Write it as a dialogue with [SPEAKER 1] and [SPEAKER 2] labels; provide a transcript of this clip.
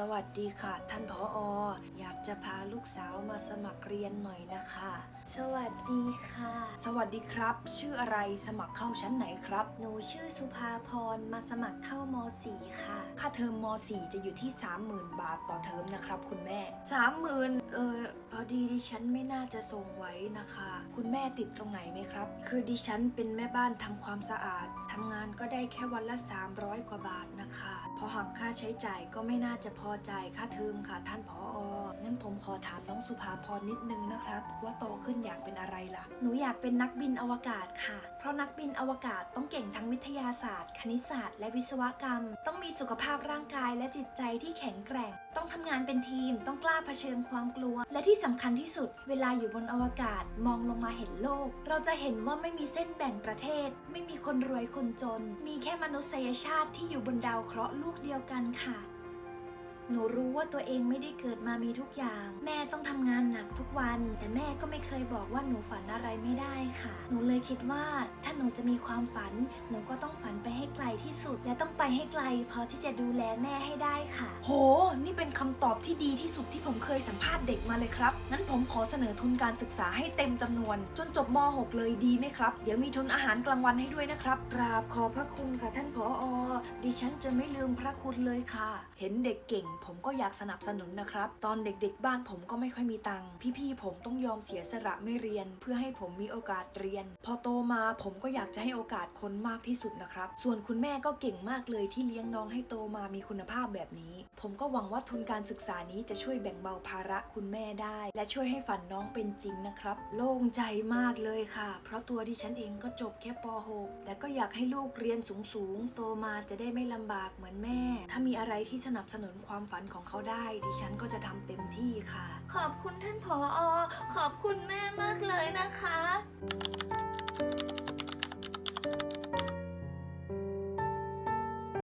[SPEAKER 1] สวัสดีค่ะ ท่านผอออยากจะพาลูกสาวมาสมัครเรียนหน่อยนะคะ สวัสดีค่ะ สวัสดีครับ ชื่ออะไรสมัครเข้าชั้นไหนครับ หนูชื่อสุภาพรมาสมัครเข้าม4ค่ะ ค่าเทอมม4จะอยู่ที่ 30,000 บาทต่อเทอมนะครับ คุณแม่ 30,000 เออพอดีดิฉันไม่น่าจะส่งไว้นะคะ คุณแม่ติดตรงไหนไหมครับ คือดิฉันเป็นแม่บ้านทำความสะอาดทำงานก็ได้แค่วันละ 300 กว่าบาทนะคะ พอหักค่าใช้จ่ายก็ไม่น่าจะพอจ่ายค่าเทอมค่ะท่านผอองั้นผมขอถามน้องสุภาพรนิดนึงนะครับ ว่าโตขึ้นอยากเป็นอะไรล่ะ หนูอยากเป็นนักบินอวกาศค่ะ เพราะนักบินอวกาศต้องเก่งทั้งวิทยาศาสตร์ คณิตศาสตร์ และวิศวกรรม ต้องมีสุขภาพร่างกายและจิตใจที่แข็งแกร่ง ต้องทำงานเป็นทีม ต้องกล้าเผชิญความกลัว และที่สำคัญที่สุด เวลาอยู่บนอวกาศมองลงมาเห็นโลก เราจะเห็นว่าไม่มีเส้นแบ่งประเทศ ไม่มีคนรวยคนจน มีแค่มนุษยชาติที่อยู่บนดาวเคราะห์ลูกเดียวกันค่ะ หนูรู้ว่าตัวเองไม่ได้เกิดมามีทุกอย่าง แม่ต้องทำงานหนักทุกวัน แต่แม่ก็ไม่เคยบอกว่าหนูฝันอะไรไม่ได้ค่ะ หนูเลยคิดว่าถ้าหนูจะมีความฝัน หนูก็ต้องฝันไปให้ไกลที่สุด และต้องไปให้ไกลพอที่จะดูแลแม่ให้ได้ค่ะ โห นี่เป็น คำตอบที่ดีที่สุดที่ผมเคยสัมภาษณ์เด็กมาเลยครับ งั้นผมขอเสนอทุนการศึกษาให้เต็มจำนวน จนจบม .6 เลยดีไหมครับ เดี๋ยวมีทุนอาหารกลางวันให้ด้วยนะครับ กราบขอพระคุณค่ะท่านผออดิฉันจะไม่ลืมพระคุณเลยค่ะ เห็นเด็กเก่ง ผมก็อยากสนับสนุนนะครับ ตอนเด็กๆ บ้านผมก็ไม่ค่อยมีตังค์พี่ๆผมต้องยอมเสียสละไม่เรียน เพื่อให้ผมมีโอกาสเรียน พอโตมาผมก็อยากจะให้โอกาสคนมากที่สุดนะครับ ส่วนคุณแม่ก็เก่งมากเลยที่เลี้ยงน้องให้โตมามีคุณภาพแบบนี้ ผมก็หวังว่าทุนการศึกษานี้จะช่วยแบ่งเบาภาระคุณแม่ได้ และช่วยให้ฝันน้องเป็นจริงนะครับ โล่งใจมากเลยค่ะ เพราะตัวดิฉันเองก็จบแค่ป .6 แต่ก็อยากให้ลูกเรียนสูงๆ โตมาจะได้ไม่ลำบากเหมือนแม่ ถ้ามีอะไรที่สนับสนุนความฝันของเขาได้ ดิฉันก็จะทำเต็มที่ค่ะ ขอบคุณท่านผออขอบคุณแม่มากเลยนะคะ